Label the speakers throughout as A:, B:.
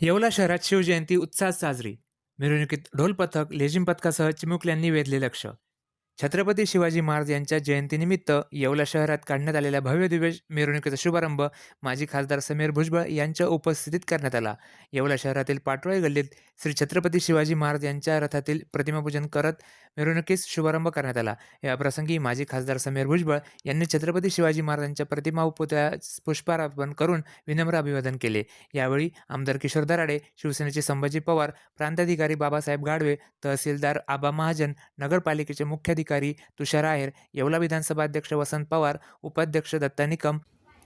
A: येवला शहरात शिवजयंती उत्साहात साजरी. मिरवणुकीत ढोल पथक लेझिम पथकासह चिमुकल्यांनी वेधले लक्ष. छत्रपती शिवाजी महाराज यांच्या जयंतीनिमित्त येवला शहरात काढण्यात आलेल्या भव्य दिव्य मिरवणुकीचा शुभारंभ माजी खासदार समीर भुजबळ यांच्या उपस्थितीत करण्यात आला. येवला शहरातील पाटोळे गल्लीत श्री छत्रपती शिवाजी महाराज यांच्या रथातील प्रतिमापूजन करत मिरवणुकीस शुभारंभ करण्यात आला. या प्रसंगी माजी खासदार समीर भुजबळ यांनी छत्रपती शिवाजी महाराजांच्या प्रतिमा व पुतळ्यास पुष्पार्पण करून विनम्र अभिवादन केले. यावेळी आमदार किशोर दराडे शिवसेनेचे संभाजी पवार प्रांताधिकारी बाबासाहेब गाडवे तहसीलदार आबा महाजन नगरपालिकेचे मुख्याधिकारी तुषार आहेर येवला विधानसभा अध्यक्ष वसंत पवार उपाध्यक्ष दत्ता निकम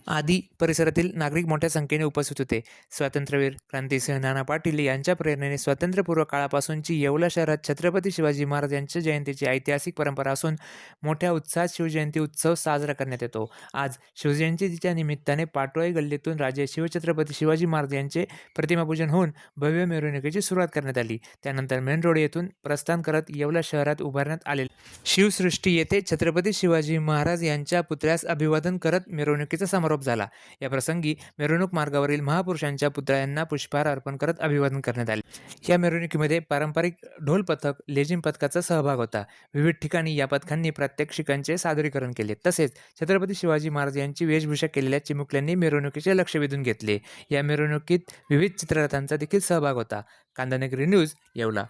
A: आदी परिसरातील नागरिक मोठ्या संख्येने उपस्थित होते. स्वातंत्र्यवीर क्रांतिसिंह नाना पाटील यांच्या प्रेरणेने स्वातंत्र्यपूर्व काळापासूनची येवला शहरात छत्रपती शिवाजी महाराज यांच्या जयंतीची ऐतिहासिक परंपरा असून मोठ्या उत्साहात शिवजयंती उत्सव साजरा करण्यात येतो. आज शिवजयंतीच्या निमित्ताने पाटोळे गल्लीतून राजे शिवछत्रपती शिवाजी महाराज यांचे प्रतिमापूजन होऊन भव्य मिरवणुकीची सुरुवात करण्यात आली. त्यानंतर मेन रोड येथून प्रस्थान करत येवला शहरात उभारण्यात आले शिवसृष्टी येथे छत्रपती शिवाजी महाराज यांच्या पुतळ्यास अभिवादन करत मिरवणुकीचा समारोप झाला. या प्रसंगी मिरवणूक मार्गावरील महापुरुषांच्या पुतळ्यांना पुष्पहार अर्पण करत अभिवादन करण्यात आले. या मिरवणुकीमध्ये पारंपरिक ढोल पथक लेझिम पथकाचा सहभाग होता. विविध ठिकाणी या पथकांनी प्रात्यक्षिकांचे सादरीकरण केले. तसेच छत्रपती शिवाजी महाराज यांची वेशभूषा केलेल्या चिमुकल्यांनी मिरवणुकीचे लक्ष वेधून घेतले. या मिरवणुकीत विविध चित्ररथांचा देखील सहभाग होता. कांदानगरी न्यूज येवला.